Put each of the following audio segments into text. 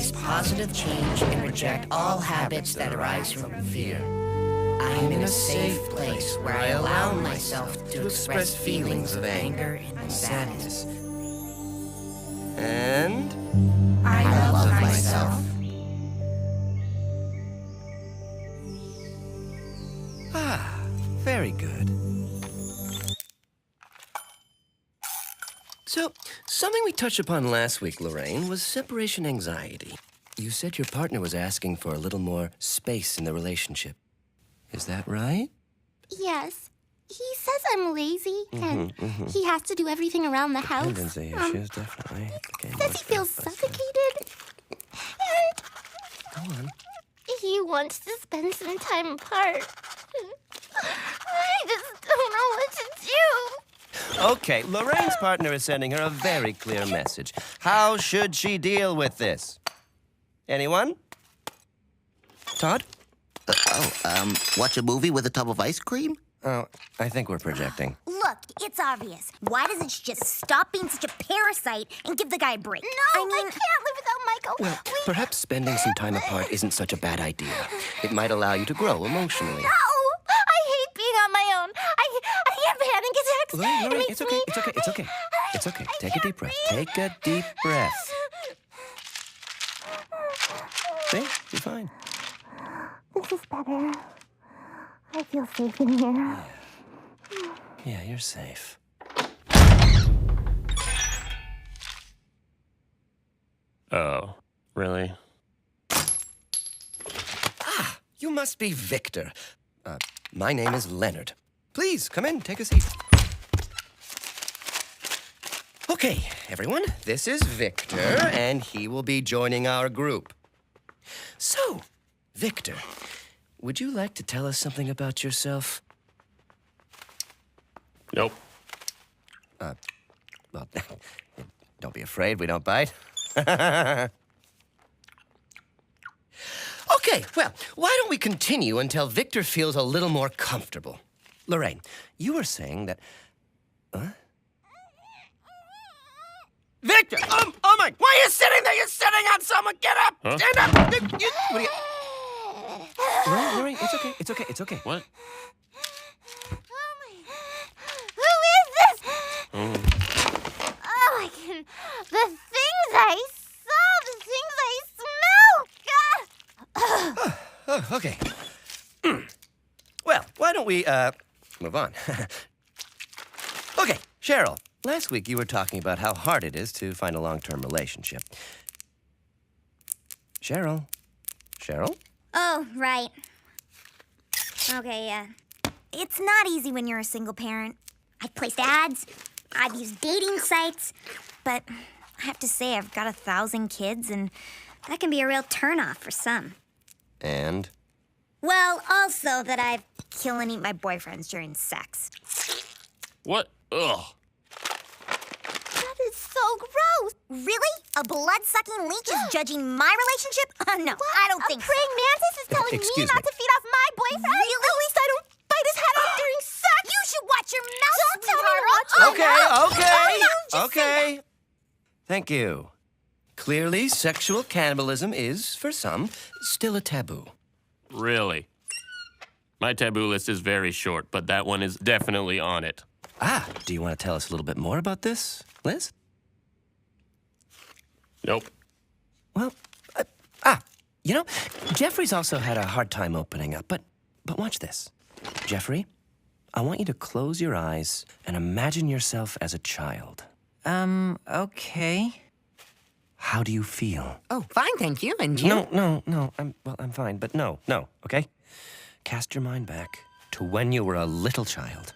embrace positive change and reject all habits that arise from fear. I am in a safe place where I allow myself to express feelings of anger and sadness. Something we touched upon last week, Lorraine, was separation anxiety. You said your partner was asking for a little more space in the relationship. Is that right? Yes. He says I'm lazy and he has to do everything around the house. Tendency Um, issues, definitely. Okay, says he feels suffocated. And Go on. he wants to spend some time apart. I just don't know what to do. Okay, Lorraine's partner is sending her a very clear message. How should she deal with this? Anyone? Todd? Uh, oh, um, watch a movie with a tub of ice cream? Oh, I think we're projecting. Look, it's obvious. Why doesn't she just stop being such a parasite and give the guy a break? No, I I, can't live without Michael. Well, perhaps spending some time apart isn't such a bad idea. It might allow you to grow emotionally. No! Panic attacks. Lorraine, It Lorraine, it's okay, me- it's okay, it's okay. It's okay. Take a deep breath. breathe. Take a deep breath. See? You're fine. This is better. I feel safe in here. Yeah, you're safe. Oh, really? Ah, you must be Victor. Uh, my name is Leonard. Please, come in, take a seat. Okay, everyone, this is Victor, and he will be joining our group. So, Victor, would you like to tell us something about yourself? Nope. Uh, well, don't be afraid, we don't bite. okay, well, why don't we continue until Victor feels a little more comfortable? Lorraine, you were saying that. Huh? Victor! Um, oh my! Why are you sitting there? You're sitting on someone! Get up! Huh? Stand up! You- you- what are you- Lorraine, Lorraine, it's okay, it's okay, it's okay. What? Oh my. Who is this? Mm. Oh, I can. The things I saw, the things I smell. God. Oh, okay. Well, why don't we uh move on? okay, Cheryl. Last week you were talking about how hard it is to find a long-term relationship. Cheryl. Cheryl? oh, right. Okay, yeah. It's not easy when you're a single parent. I've placed ads, I've used dating sites, but I have to say, I've got a thousand kids, and that can be a real turnoff for some. And Well, also that I kill and eat my boyfriends during sex. What? Ugh. That is so gross. Really? A blood-sucking leech is judging my relationship? Uh, no, I don't a think so. praying mantis is telling me Excuse not me. to feed off my boyfriend. Really? At least I don't bite his head off during sex. You should watch your mouth, Don't tell me to watch my Okay, mouth. okay. Oh, no, just say okay. Thank you. Clearly, sexual cannibalism is, for some, still a taboo. Really? My taboo list is very short, but that one is definitely on it. Ah, do you want to tell us a little bit more about this, Liz? Nope. Well, uh, ah, you know, Jeffrey's also had a hard time opening up, but but watch this. Jeffrey, I want you to close your eyes and imagine yourself as a child. Um, okay. How do you feel? Oh, fine, thank you. And you? No, no, no. I'm well, I'm fine, but no, no, okay? Cast your mind back to when you were a little child.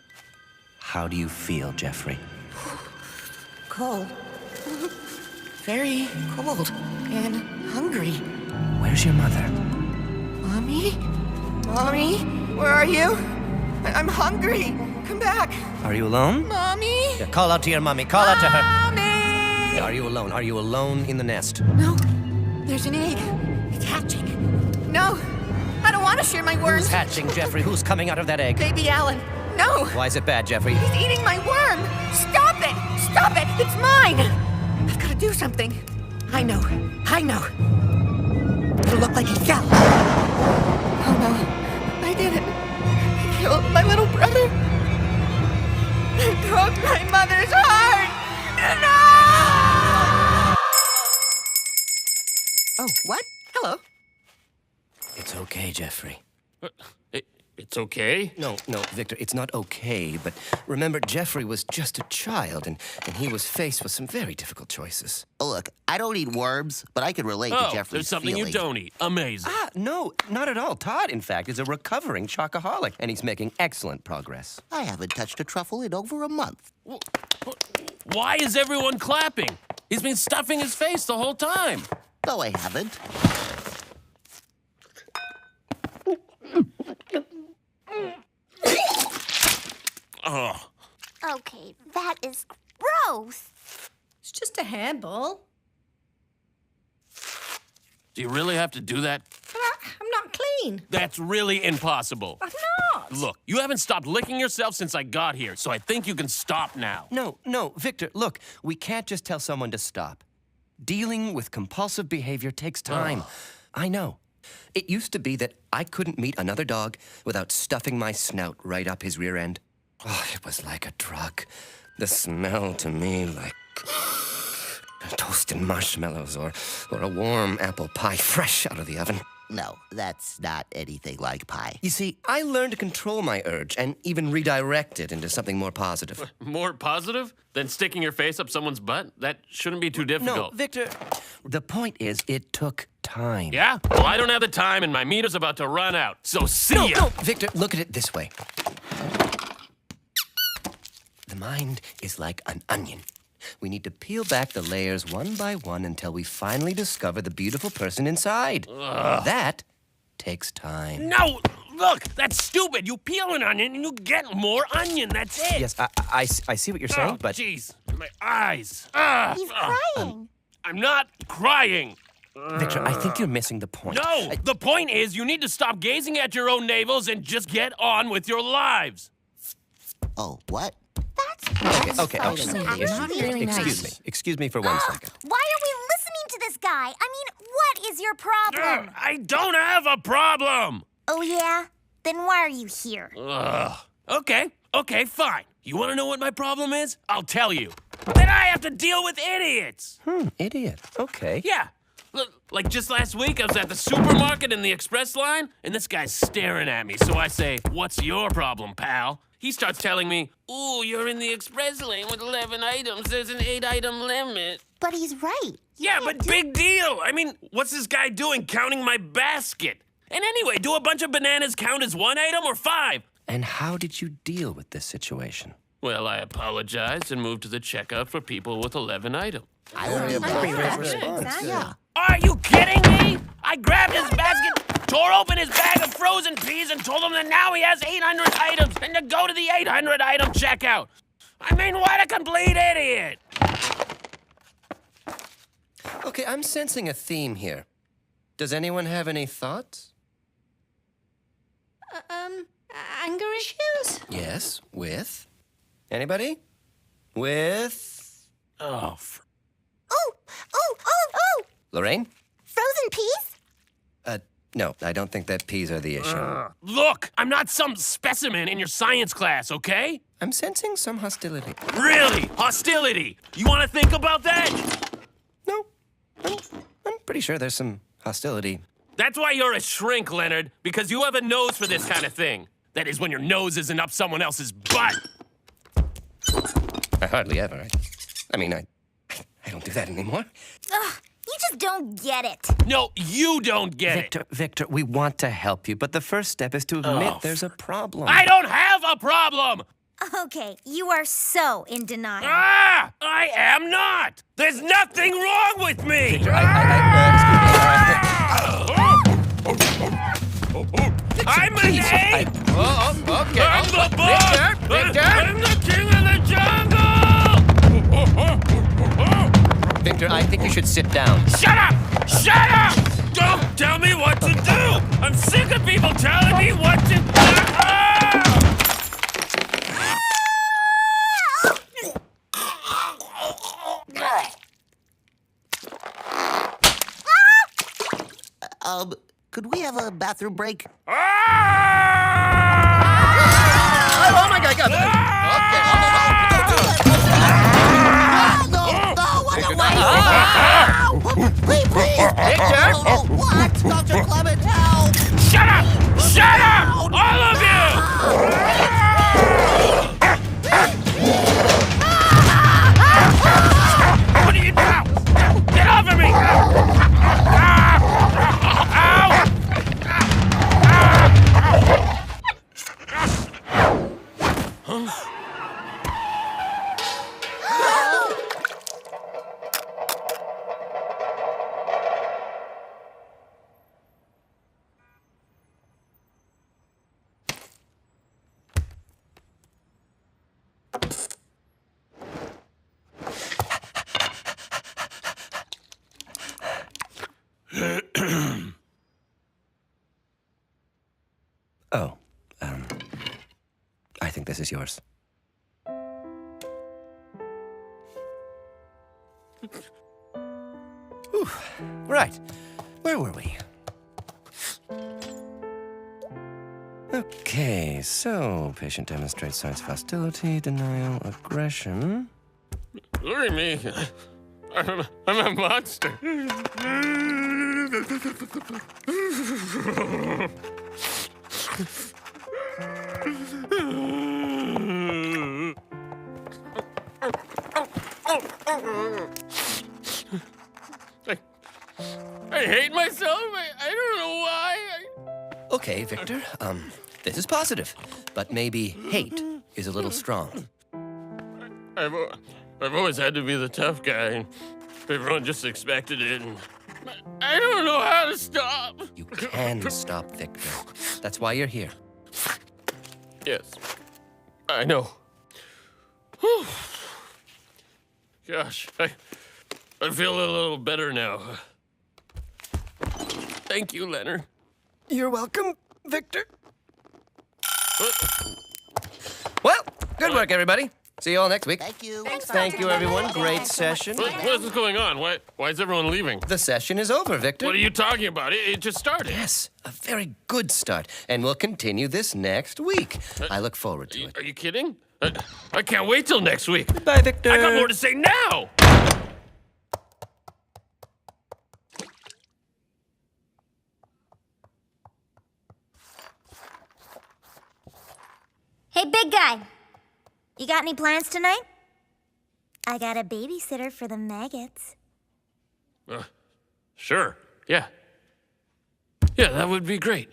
How do you feel, Jeffrey? Cold. Very cold and hungry. Where's your mother? Mommy? Mommy? Where are you? I- I'm hungry. Come back. Are you alone? Mommy? Yeah, call out to your mommy. Call out to her. Mommy! Are you alone? Are you alone in the nest? No. There's an egg. It's hatching. No. I don't want to share my Who's worms. hatching, Jeffrey? Who's coming out of that egg? Baby Alan. No. Why is it bad, Jeffrey? He's eating my worm. Stop it. Stop it! It's mine! I've got to do something. I know. I know. It'll look like he fell. Oh no. I did it. I killed my little brother. I broke my mother's heart. No! Oh, what? Hello. It's okay, Jeffrey. Uh, It, it's okay. No, no, Victor, it's not okay, but remember, Jeffrey was just a child, and, and he was faced with some very difficult choices. Oh, look, I don't eat worms, but I can relate Oh, to Jeffrey's there's something feelings. you don't eat. Amazing. Ah, no, not at all. Todd, in fact, is a recovering chocoholic, and he's making excellent progress. I haven't touched a truffle in over a month. Why is everyone clapping? He's been stuffing his face the whole time. No, I haven't. Oh, Okay, that is gross. It's just a hairball. do you really have to do that? But I, I'm not clean. That's really impossible. I'm not. Look, you haven't stopped licking yourself since I got here, so I think you can stop now. No, no, Victor, look, we can't just tell someone to stop. Dealing with compulsive behavior takes time. I know. It used to be that I couldn't meet another dog without stuffing my snout right up his rear end. Oh, it was like a drug. The smell to me like toasted marshmallows or, or a warm apple pie fresh out of the oven. No, that's not anything like pie. You see, I learned to control my urge and even redirect it into something more positive. More positive than sticking your face up someone's butt? That shouldn't be too difficult. No, difficult. Victor, the point is, it took time. yeah? Well, I don't have the time, and my meter's about to run out. So see No, ya. no, Victor, look at it this way. The mind is like an onion. We need to peel back the layers one by one until we finally discover the beautiful person inside. That takes time. No, look, that's stupid. You peel an onion and you get more onion. That's it. Yes, I, I, I- I see what you're saying, Oh, but jeez, my eyes. Ah, He's ah. crying. I'm not crying. Victor, I think you're missing the point. No, I- the point is you need to stop gazing at your own navels and just get on with your lives. Oh, what? That's okay, okay, that's okay. actually Excuse- really Excuse me. Excuse me for one second. Why are we listening to this guy? I mean, what is your problem? Ugh, I don't have a problem. Oh, yeah? Then why are you here? Ugh. Okay, okay, fine. You want to know what my problem is? I'll tell you. That I have to deal with idiots. Hmm, idiot. Okay. Yeah. Look, like just last week, I was at the supermarket in the express line, and this guy's staring at me. So I say, What's your problem, pal? He starts telling me, Ooh, you're in the express lane with 11 items. There's an eight item limit. But he's right. Yeah, but big deal. I mean, what's this guy doing counting my basket? And anyway, do a bunch of bananas count as one item or five? And how did you deal with this situation? Well, I apologized and moved to the checkout for people with 11 items. I only Yeah. Are you kidding me? I grabbed his basket, tore open his bag of frozen peas, and told him that now he has 800 items and to go to the 800 item checkout. I mean, what a complete idiot! Okay, I'm sensing a theme here. Does anyone have any thoughts? Um, anger issues? Yes, with? Anybody? With Oh, fr- Oh, oh, oh, oh! Lorraine? Frozen peas? Uh, no, I don't think that peas are the issue. look, I'm not some specimen in your science class, okay? I'm sensing some hostility. Really? Hostility. You want to think about that? No, I'm, I'm pretty sure there's some hostility. That's why you're a shrink, Leonard, because you have a nose for this kind of thing. That is when your nose isn't up someone else's butt. I hardly ever. I, I mean, I, I don't do that anymore. Ugh, you just don't get it. No, you don't get it. Victor, Victor, we want to help you, but the first step is to admit Oh, there's a problem. I don't have a problem. Okay, you are so in denial. Ah, I am not. There's nothing wrong with me. I, I, I'm an please, ape. oh, oh, okay. I'm the boss. should sit down. Shut up! Shut up! Don't tell me what to do! I'm sick of people telling me what to do! Um, could we have a bathroom break? Ah! Shut up! Oh, um, I think this is yours. Whew. Right, where were we? Okay, so patient demonstrates signs of hostility, denial, aggression. Look me. I'm a, I'm a monster. I, I hate myself. I, I don't know why. I, Okay, Victor, um, this is positive, but maybe hate is a little strong. I've, al- I've always had to be the tough guy, and everyone just expected it. And I don't know how to stop. You can stop Victor. That's why you're here. Yes, I know. Whew. Gosh, I, I feel a little better now. Thank you, Leonard. You're welcome, Victor. Well, good work, everybody. See you all next week. Thank you. Thank you, everyone. Great session. What, what is going on? Why, why is everyone leaving? The session is over, Victor. What are you talking about? It, it just started. Yes, a very good start. And we'll continue this next week. Uh, I look forward to it. Are you kidding? I, I can't wait till next week. Bye, Victor. I got more to say now. Hey, big guy. You got any plans tonight? I got a babysitter for the maggots. Uh, sure. Yeah. Yeah, that would be great.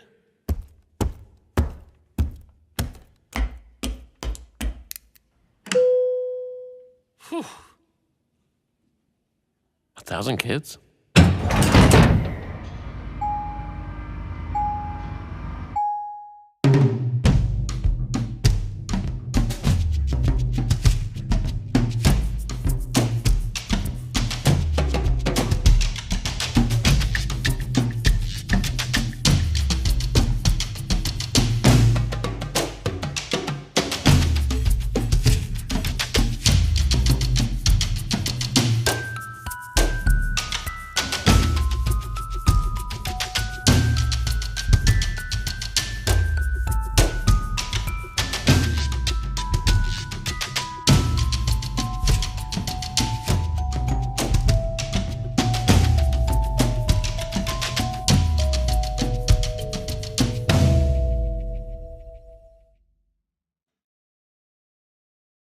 Whew. A thousand kids?